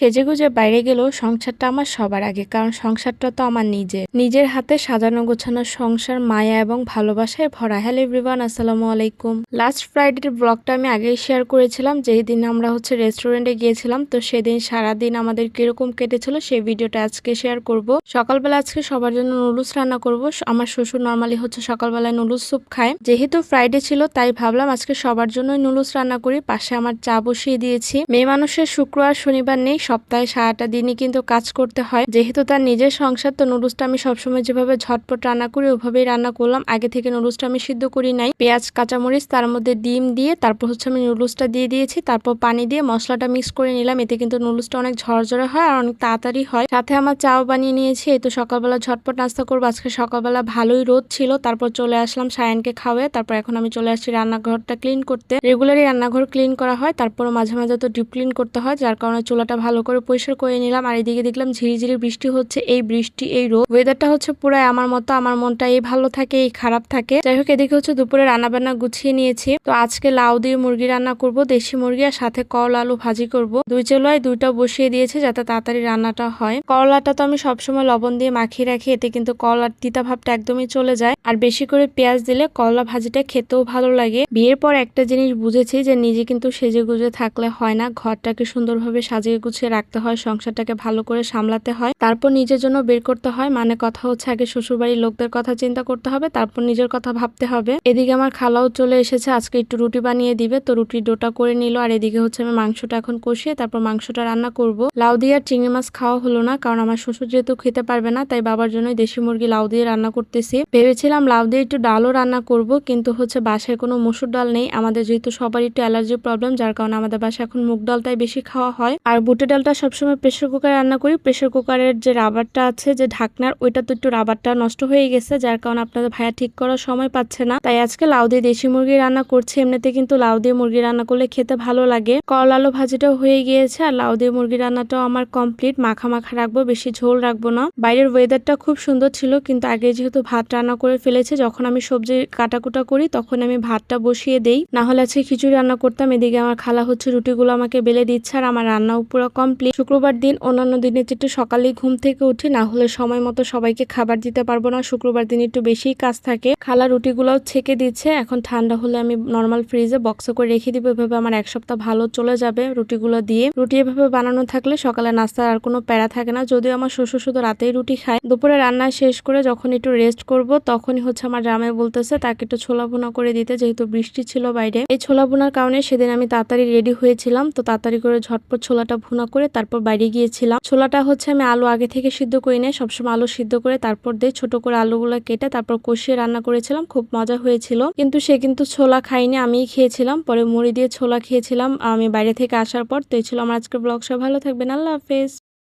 সেজে গুজে বাইরে গেলেও সংসারটা আমার সবার আগে, কারণ সংসারটা তো আমার নিজে নিজের হাতে সাজানো গোছানো সংসার, মায়া এবং ভালোবাসায় ভরা। হ্যালো এভরিওয়ান, আসসালামু আলাইকুম। লাস্ট ফ্রাইডের ব্লগটা আমি আগেই শেয়ার করেছিলাম, যেই দিন আমরা হচ্ছে রেস্টুরেন্টে গিয়েছিলাম, তো সেদিন সারাদিন আমাদের কীরকম কেটেছিল সেই ভিডিওটা আজকে শেয়ার করব। সকালবেলা আজকে সবার জন্য নুডলস রান্না করব। আমার শ্বশুর নর্মালি হচ্ছে সকালবেলায় নুডলস স্যুপ খায়। যেহেতু ফ্রাইডে ছিল, তাই ভাবলাম আজকে সবার জন্যই নুডলস রান্না করি। পাশে আমার চা বসিয়ে দিয়েছি। মেয়ে মানুষের শুক্র আর শনিবার নেই সপ্তাহে সারাটা দিনই কিন্তু কাজ করতে হয়। যেহেতু তার নিজের সংসার, তো নুডলসটা আমি সবসময় যেভাবে ঝটপট রান্না করি ওভাবেই রান্না করলাম। আগে থেকে নুডলসটা আমি সিদ্ধ করি নাই। পেঁয়াজ, কাঁচামরিচ, তার মধ্যে ডিম দিয়ে তারপর হচ্ছে আমি নুডলসটা দিয়ে দিয়েছি। তারপর পানি দিয়ে মশলাটা মিক্স করে নিলাম। এতে কিন্তু নুডলসটা অনেক ঝরঝরে হয় আর অনেক তাড়াতাড়ি হয়। সাথে আমার চাও বানিয়ে নিয়েছি। এই তো সকালবেলা ঝটপট নাস্তা করব। আজকে সকালবেলা ভালোই রোদ ছিল। তারপর চলে আসলাম সায়ানকে খাওয়াে তারপর এখন আমি চলে আসছি রান্নাঘরটা ক্লিন করতে। রেগুলারই রান্নাঘর ক্লিন করা হয়। তারপর মাঝে মাঝে তো ডিপ ক্লিন করতে হয়, যার কারণে চুলাটা ভালো করে পরিষ্কার করে নিলাম। আর এদিকে দেখলাম ঝিরিঝিরি বৃষ্টি হচ্ছে। এই বৃষ্টি, এই রোদ ওয়েদারটা হচ্ছে পুরাই আমার মতো। আমার মনটা এই ভালো থাকে, এই খারাপ থাকে। যাই হোক, এদিকে হচ্ছে দুপুরে রান্না বান্না গুছিয়ে নিয়েছি। তো আজকে লাউ দিয়ে মুরগি রান্না করব, দেশি মুরগি, আর সাথে কল আলু ভাজি করব। দুই চুলায় দুইটা বসিয়ে দিয়েছে যাতে তাড়াতাড়ি রান্নাটা হয়। করলাটা তো আমি সবসময় লবণ দিয়ে মাখিয়ে রাখি, এতে কিন্তু করলার তিতা ভাবটা একদমই চলে যায়। আর বেশি করে পেঁয়াজ দিলে করলা ভাজিটা খেতেও ভালো লাগে। বিয়ের পর একটা জিনিস বুঝেছি যে নিজে কিন্তু সেজে গুজে থাকলে হয় না। ঘরটাকে সুন্দরভাবে সাজিয়ে গুছিয়ে রাখতে হয়, সংসারটাকে ভালো করে সামলাতে হয়। তারপর নিজের জন্য বের করতে হয় মানে কথা হচ্ছে আগে শ্বশুরবাড়ির লোকদের কথা চিন্তা করতে হবে, তারপর নিজের কথা ভাবতে হবে। এদিকে আমার খালাও চলে এসেছে, আজকে একটু রুটি বানিয়ে দিবে, তো রুটি ডোটা করে নিল, আর এদিকে হচ্ছে আমি মাংসটা এখন কষিয়ে তারপর মাংসটা রান্না করব। লাউ দিয়ে আর চিংড়ি মাছ খাওয়া হলো না, কারণ আমার শ্বশুর যেহেতু খেতে পারবে না, তাই বাবার জন্যই দেশি মুরগি লাউ দিয়ে রান্না করতেছি। ভেবেছিলাম লাউ দিয়ে একটু ডালও রান্না করব, কিন্তু হচ্ছে বাসায় কোনো মসুর ডাল নেই, আমাদের যেহেতু সবার একটু অ্যালার্জি প্রবলেম, যার কারণে আমাদের বাসায় এখন মুগ ডালটাই বেশি খাওয়া হয়। আর বুটের ডালটা সবসময় প্রেশার কুকারে রান্না করি। প্রেশার কুকারের যে রাবারটা আছে, যে ঢাকনার, ওইটা তো একটু রাবারটা নষ্ট হয়ে গেছে, যার কারণে আপনাদের ভাইয়া ঠিক করার সময় পাচ্ছে না। তাই আজকে লাউ দিয়ে দেশি মুরগি রান্না করছে। এমনিতে কিন্তু লাউ দিয়ে মুরগি রান্না করলে খেতে ভালো লাগে। করলা আলু ভাজিটাও হয়ে গিয়েছে, আর লাউ দিয়ে মুরগি রান্নাটাও আমার কমপ্লিট মাখা মাখা রাখব, বেশি ঝোল রাখব না। বাইরের ওয়েদারটা খুব সুন্দর ছিল, কিন্তু আগে যেহেতু ভাত রান্না করে ফেলেছে, যখন আমি সবজি কাটাকুটা করি, তখন আমি ভাতটা বসিয়ে দেই। না হলে আজকে খিচুড়ি রান্না করতাম, এদিকে আমার খালা হচ্ছে রুটিগুলো আমাকে বেলে দিচ্ছে, আর আমার রান্নাও পুরো কমপ্লিট শুক্রবার দিন অন্যান্য দিনে একটু সকালেই ঘুম থেকে উঠি, না হলে সময় মতো সবাইকে খাবার দিতে পারব না। শুক্রবার দিন একটু বেশিই কাজ থাকে। খালা রুটিগুলোও ছেঁকে দিচ্ছে। এখন ঠান্ডা হলে আমি নর্মাল ফ্রিজে বক্সে করে রেখে দিব। এভাবে আমার এক সপ্তাহ ভালো চলে যাবে রুটিগুলো দিয়ে। রুটি এভাবে বানানো থাকলে সকালে নাস্তার আর কোনো প্যারা থাকে না। যদিও আমার শ্বশুর শুধু রাতেই রুটি খায়। দুপুরে রান্না শেষ করে যখন একটু রেস্ট করব, তখনই হচ্ছে আমার জামাই বলতেছে, তাকে একটু ছোলা ভুনা করে দিতে যেহেতু বৃষ্টি ছিল বাইরে। এই ছোলা ভুনার কারণে সেদিন আমি তাড়াতাড়ি রেডি হয়েছিলাম। তো তাড়াতাড়ি করে ঝটপট ছোলাটা ভুনা করে তারপর বাইরে গিয়েছিলাম। ছোলাটা হচ্ছে আমি আলু আগে থেকে সিদ্ধ করি নাই, সবসময় আলু সিদ্ধ করে তারপর দিয়ে ছোট করে আলুগুলো কেটে তারপর কষিয়ে রান্না করেছিলাম, খুব মজা হয়েছিল। কিন্তু সে কিন্তু ছোলা খাইনি আমিই খেয়েছিলাম, পরে মুড়ি দিয়ে ছোলা খেয়েছিলাম, আমি বাইরে থেকে আসার পর, তো এই ছিল আমার আজকের ব্লগ সব ভালো থাকবেন, আল্লাহ হাফেজ।